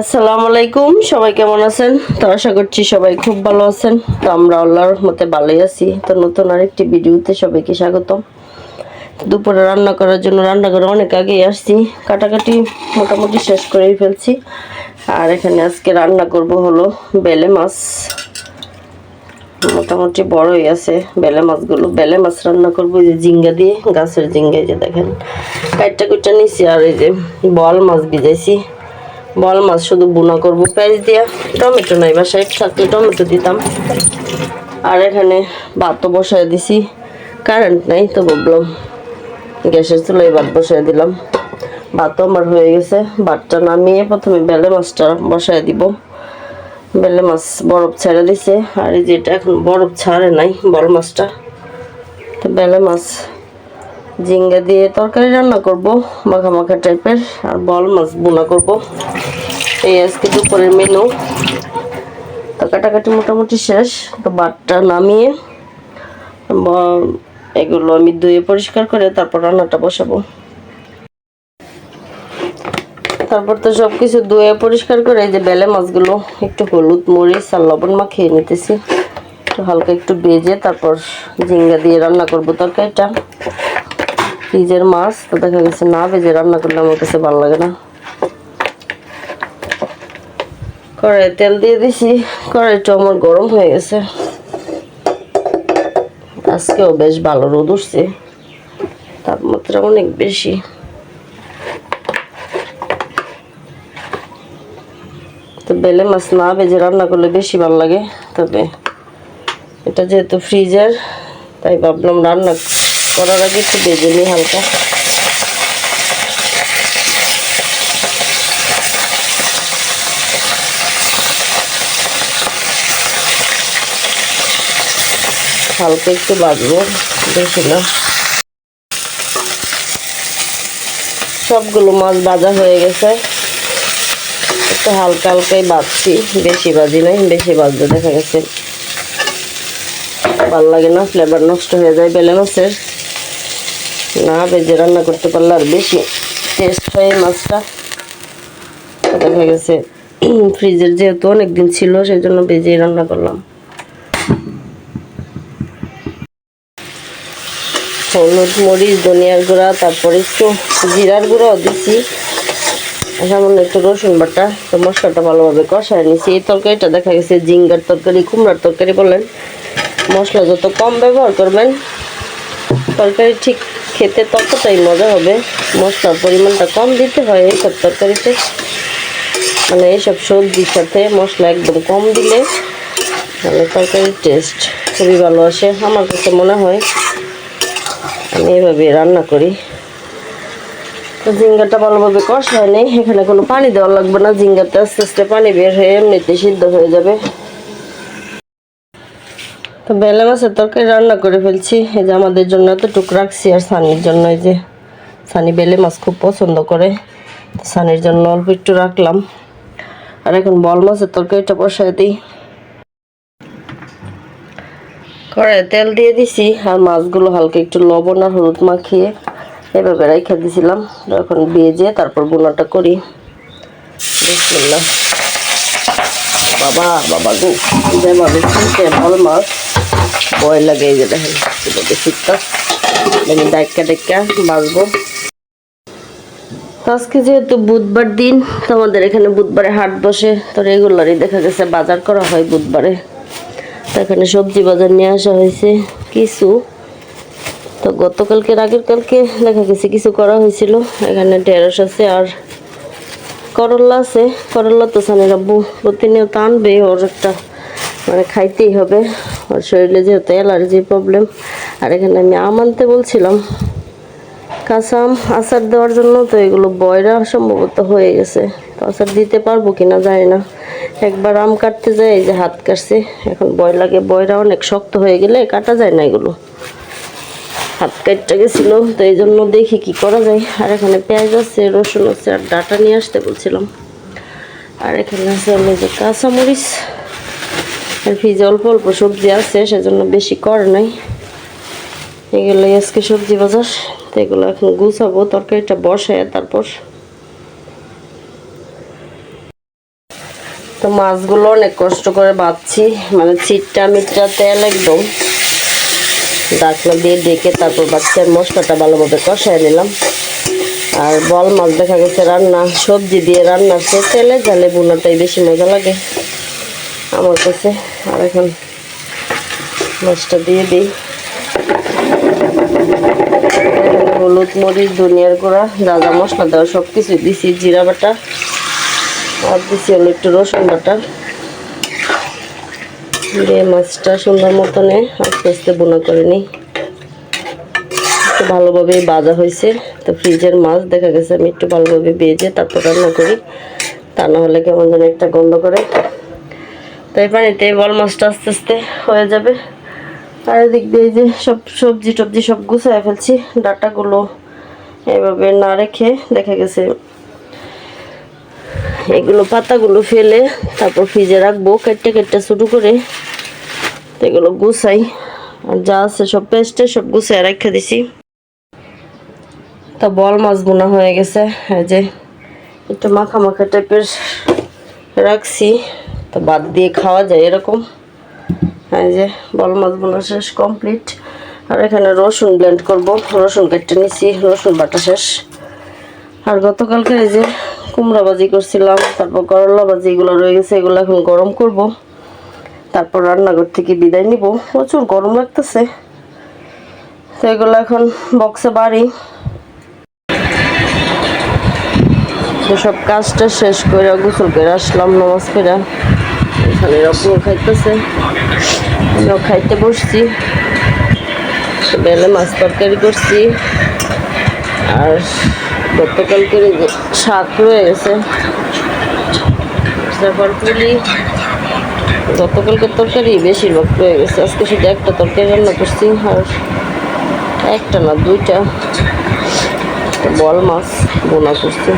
আসসালামু আলাইকুম, সবাই কেমন আছেন? তো আশা করছি সবাই খুব ভালো আছেন। তো আমরা আল্লাহর রহমতে ভালোই আছি। তো নতুন আরেকটি ভিডিওতে সবাইকে স্বাগতম। দুপুরে রান্না করার জন্য রান্নাঘরে অনেক আগেই আসছি। কাটাকাটি মোটামুটি শেষ করেই ফেলছি। আর এখানে আজকে রান্না করব হলো বেলে মাছ। মোটামুটি বড়ই আছে। বেলে মাছগুলো বেলে মাছ রান্না করব যে জিঙ্গা দিয়ে, গাছের জিঙ্গা যে দেখেন। কাইটটা কুইটা নিছি আর এই যে বল মাছ ভিজাইছি। বল মাছ শুধু বুনা করব পেঁয়াজ দিয়া। টমেটো নাই বাসায় থাকলে টমেটো দিতাম। আর এখানে ভাতও বসায় দিছি। কারেন্ট নাই তো ভাবলাম গ্যাসের চুলায় ভাত বসায় দিলাম। ভাতও আমার হয়ে গেছে। ভাতটা নামিয়ে প্রথমে বেলে মাছটা বসায় দিব। বেলে মাছ বরফ ছেড়ে দিছে। আর এই যেটা এখন বরফ ছাড়ে নাই, বল মাছটা। তো বেলে মাছ ঝিঙ্গা দিয়ে তরকারি রান্না করব মাখা মাখা টাইপের। আর বল মাছ বোনা করব। এই আজকে দুপুরের মেনু তো কাটাকাটি মোটামুটি শেষ। তো বাটটা নামিয়ে এগুলো আমি ধুয়ে পরিষ্কার করে তারপর রান্নাটা বসাবো। তারপর তো সব কিছু ধুয়ে পরিষ্কার করে এই যে বেলে মাছগুলো, একটু হলুদ মরিচ আর লবণ মাখিয়ে নিতেছি। একটু হালকা একটু ভেজে তারপর ঝিঙ্গা দিয়ে রান্না করব তরকারিটা। ফ্রিজের মাছ, তো দেখা গেছে না, ভেজে রান্না করলে আমার কাছে ভালো লাগে না। কড়াই তেল দিয়ে দিছি, কড়াইটা আমার গরম হয়ে গেছে। আজকেও বেশ ভালো রোদ উঠছে, তাপমাত্রা অনেক বেশি। তো বেলে মাছ না ভেজে রান্না করলে বেশি ভালো লাগে। তবে এটা যেহেতু ফ্রিজের তাই ভাবলাম রান্না করার আগে একটু ভেজে নিই হালকা। হালকা একটু বাজবো বেশি না সবগুলো মাছ ভাজা হয়ে গেছে। একটু হালকা হালকাই বাজছি বেশি বাজি নাই, বেশি বাজতে দেখা গেছে। ভালো লাগে না ফ্লেভার নষ্ট হয়ে যায় বেলে মাছের। না ভেজে রান্না করতে পারলে আর বেশি টেস্ট হয় মাছটা। দেখা গেছে, ফ্রিজের যেহেতু অনেকদিন ছিল সেই জন্য ভেজেই রান্না করলাম। হলুদ, মরিচ, ধনিয়ার গুঁড়া, তারপরে একটু জিরার গুঁড়াও দিচ্ছি সামান্য একটু রসুন বাটা, তো মশলাটা ভালোভাবে কষায় নিছি এই তরকারিটা দেখা গেছে জিঙ্গার তরকারি, কুমড়ার তরকারি বলেন। মশলা যত কম ব্যবহার করবেন, তরকারি ঠিক খেতে ততটাই মজা হবে। মশলার পরিমাণটা কম দিতে হয় এইসব তরকারিতে। মানে এইসব সবজির সাথে মশলা একদম কম দিলে মানে তরকারির টেস্ট খুবই ভালো আসে। আমার কাছে মনে হয় আমি এভাবে রান্না করি। তো ঝিঙ্গাটা ভালোভাবে কষায় নেই, এখানে কোনো পানি দেওয়া লাগবে না ঝিঙ্গাতে আস্তে আস্তে পানি বের হয়ে এমনিতে সিদ্ধ হয়ে যাবে। তো বেলে মাছের তরকারি রান্না করে ফেলছি, এই যে আমাদের জন্য এতটুকু রাখছি, আর সানির জন্য এই যে সানি বেলে মাছ খুব পছন্দ করে সানির জন্য অল্প একটু রাখলাম। আর এখন বল মাছের তরকারিটা বসায় দিই। কড়াই তেল দিয়ে দিছি, আর মাছগুলো হালকা একটু লবণ আর হলুদ মাখিয়ে এভাবে রেখে দিছিলাম। এখন ভেজে তারপর বোনাটা করি। বিসমিল্লাহ। বাবা বাবা গো, যেভাবে ছিলতে ভালো মাছ, ভয় লাগে এই যে দেখেন, কীভাবে শীতটা। আমি ডাক্কা ডাক্কা বাঁচবো আজকে যেহেতু বুধবার দিন, তো আমাদের এখানে বুধবারে হাট বসে। তো রেগুলারই দেখা গেছে বাজার করা হয় বুধবারে। তো এখানে সবজি বাজার নিয়ে আসা হয়েছে। কিছু তো গতকালকে আগের কালকে দেখা গেছে, কিছু করা হয়েছিল। এখানে ঢেঁড়স আছে আর করল্লা আছে। করল্লা তো সানের আব্বু প্রতিনিয়ত আনবে, ওর একটা মানে খাইতেই হবে। ওর শরীরে যেহেতু অ্যালার্জি প্রবলেম। আর এখানে আমি আম আনতে বলছিলাম। কাঁচা আম আচার দেওয়ার জন্য, তো এগুলো বয়রা সম্ভবত হয়ে গেছে। তো আচার দিতে পারব কিনা জানি না। একবার আম কাটতে যায়, এই যে হাত কাটছে। এখন বয় লাগে, বয়রা অনেক শক্ত হয়ে গেলে কাটা যায় না এগুলো। হাত কাটতে গেছিল, তো এই জন্য দেখি কি করা যায়। আর এখানে পেঁয়াজ আছে, রসুন আছে, আর ডাটা নিয়ে আসতে বলছিলাম। আর এখানে আছে আমি যে কাঁচামরিচ। আর ফ্রিজে অল্প অল্প সবজি আছে, সেজন্য বেশি করে নাই। এগুলোই আজকে সবজি বাজার, তো এগুলো এখন গুছাবো, তরকারিটা বসায় তারপর। তো মাছগুলো অনেক কষ্ট করে বাঁচছি মানে চিটটা মিটটা তেল একদম। ডাকনা দিয়ে ডেকে তারপর বাচ্চার মশলাটা ভালোভাবে কষায় নিলাম। আর বল মাছ দেখা গেছে রান্না, সবজি দিয়ে রান্না সে তেলে জালে বোনাটাই বেশি মজা লাগে আমার কাছে। আর এখন মাছটা দিয়ে দিই। হলুদ, মরিচ, ধনিয়ার গুঁড়া, যা মশলা দেওয়া সব কিছু দিছি, জিরা বাটা। আর দিছি হলো একটু রসুন বাটা। দিয়ে মাছটা সুন্দর মতনে আস্তে আস্তে বোনা করে নিই। একটু ভালোভাবে বাজা হয়েছে। তো ফ্রিজের মাছ, দেখা গেছে আমি একটু ভালোভাবে বেজে তারপর রান্না করি। তা না হলে কেমন যেন একটা গন্ধ করে। তাই পানিতে বল মাছটা আস্তে আস্তে হয়ে যাবে। আর এদিক দিয়ে যে সব সবজি টবজি সব গুছায় ফেলছি। ডাটাগুলো এভাবে না রেখে দেখা গেছে এগুলো পাতাগুলো ফেলে তারপর ফ্রিজে রাখব, কেটে কেটে শুরু করে এগুলো গুছাই। আর যা আছে সব পেস্টে সব গুছাই রেখে দিছি। তা বল মাছ বোনা হয়ে গেছে যে একটু মাখা মাখা টাইপের রাখছি। তো বাদ দিয়ে খাওয়া যায় এরকম। এই যে বল মাছ বোনা শেষ কমপ্লিট আর এখানে রসুন ব্লেন্ড করব। রসুন কেটে নিছি, রসুন বাটা শেষ। আর গতকালকে এই যে কুমড়া ভাজি করছিলাম, তারপর করলা ভাজি এগুলো রয়ে গেছে, এগুলো এখন গরম করব। তারপর রান্নাঘর থেকে বিদায় নিব। প্রচুর গরম লাগতেছে। তো এগুলো এখন বক্সে বাড়ি। সব কাজটা শেষ করে, গোসল করে আসলাম, নামাজ করে এখানে রকম খাইতেছে। খাইতে বসছি। বেলে মাছ তরকারি করছি। আর গতকালকের শাক রয়ে গেছে। তারপর পুলি গতকালকের তরকারি বেশিরভাগ রয়ে গেছে। আজকে শুধু একটা তরকারি রান্না করছি, আর একটা না, দুইটা। বল মাছ বোনা করছি।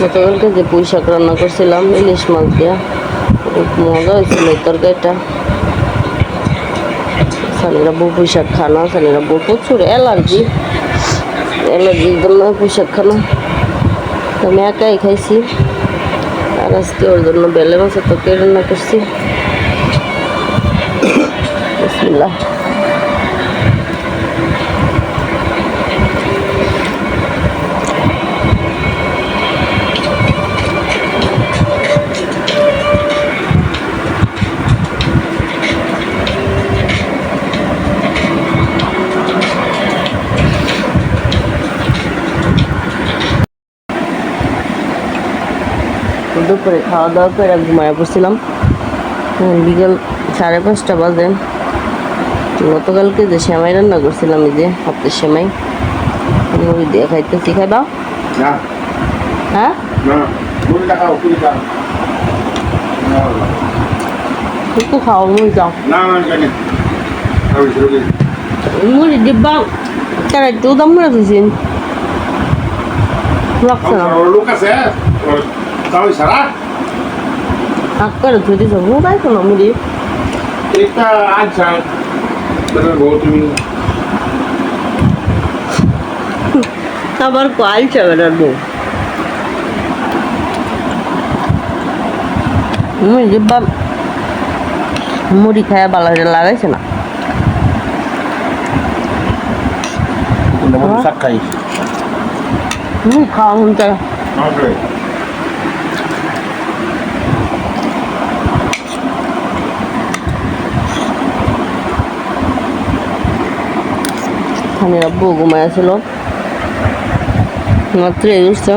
গতকালকে যে পুঁই শাক রান্না করছিলাম, ইলিশ মাছ দিয়া। খুব মজা হয়েছিল তরকারিটা। সানিরা বউ পোশাক শাক খানা সানিরা বউ প্রচুর অ্যালার্জি। অ্যালার্জির জন্য পোশাক খানা তো আমি একাই খাইছি। আর আজকে ওর জন্য বেলে মাছের কেড়ে না করছি। বিসমিল্লাহ। দুপুরে খাওয়া দাওয়া করে ঘুমায় পড়ছিলাম। বিকেল সাড়ে পাঁচটা বাজে। গতকালকে যে সেমাই রান্না করছিলাম এই যে হাতের সেমাই মুড়ি দিয়ে খাইতেছি। খাইবা হ্যাঁ? একটু মুড়ি দাও। করি মুড়ি ডিব্বা তারা একটু দাম করে দিয়েছেন। রাখছে না লোক আছে ওর তাও সারা? হাক করে ধরে দিয়েছে মোবাইল কোনো মুড়ি একটা আচ্ছা মানে বহু তুমি। আবার কয়াল চাবে না বউ। ডিব্বা মুড়ি খায় বালা লাগাইছে না। শাক খাই। মুড়ি খাওয়া মন চায়। এখানে আব্বু ঘুমায় ছিল মাত্র এসছে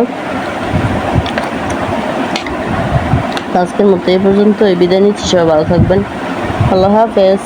আজকের মতো এই পর্যন্ত এই বিদায় নিচ্ছি, সবাই ভালো থাকবেন। আল্লাহ হাফেজ।